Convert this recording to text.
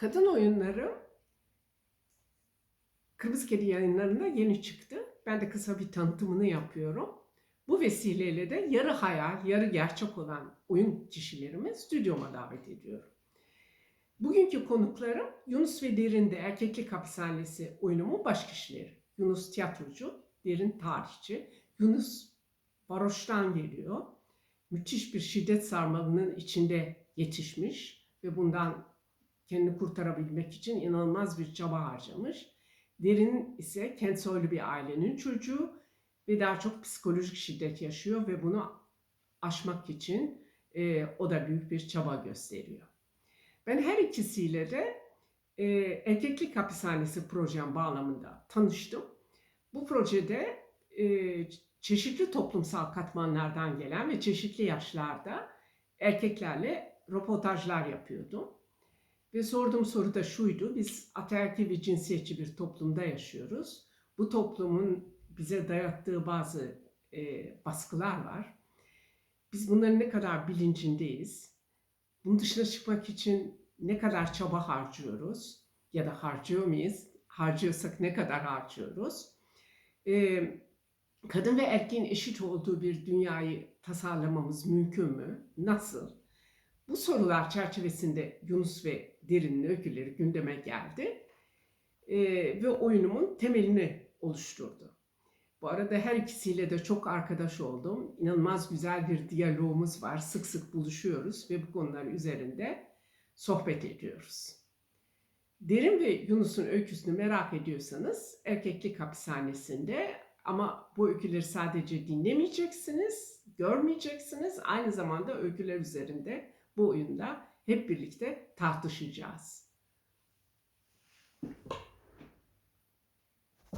Kadın oyunları Kırmızı Kedi yayınlarında yeni çıktı. Ben de kısa bir tanıtımını yapıyorum. Bu vesileyle de yarı hayal, yarı gerçek olan oyun kişilerimi stüdyoma davet ediyorum. Bugünkü konuklarım Yunus ve Derin'de Erkeklik Hapishanesi oyunumun baş kişileri. Yunus tiyatrocu, Derin tarihçi. Yunus varoştan geliyor. Müthiş bir şiddet sarmalının içinde yetişmiş ve bundan kendini kurtarabilmek için inanılmaz bir çaba harcamış. Derin ise kent soylu bir ailenin çocuğu ve daha çok psikolojik şiddet yaşıyor ve bunu aşmak için e, o da büyük bir çaba gösteriyor. Ben her ikisiyle de e, erkeklik hapishanesi projem bağlamında tanıştım. Bu projede e, çeşitli toplumsal katmanlardan gelen ve çeşitli yaşlarda erkeklerle röportajlar yapıyordum. Ve sorduğum soru da şuydu. Biz ataerkil ve cinsiyetçi bir toplumda yaşıyoruz. Bu toplumun bize dayattığı bazı e, baskılar var. Biz bunların ne kadar bilincindeyiz? Bunun dışına çıkmak için ne kadar çaba harcıyoruz? Ya da harcıyor muyuz? Harcıyorsak ne kadar harcıyoruz? E, kadın ve erkeğin eşit olduğu bir dünyayı tasarlamamız mümkün mü? Nasıl? Bu sorular çerçevesinde Yunus ve Derin'in öyküleri gündeme geldi Ee, ve oyunumun temelini oluşturdu. Bu arada her ikisiyle de çok arkadaş oldum. İnanılmaz güzel bir diyalogumuz var. Sık sık buluşuyoruz ve bu konular üzerinde sohbet ediyoruz. Derin ve Yunus'un öyküsünü merak ediyorsanız Erkeklik Hapishanesi'nde ama bu öyküleri sadece dinlemeyeceksiniz, görmeyeceksiniz. Aynı zamanda öyküler üzerinde bu oyunda hep birlikte tartışacağız.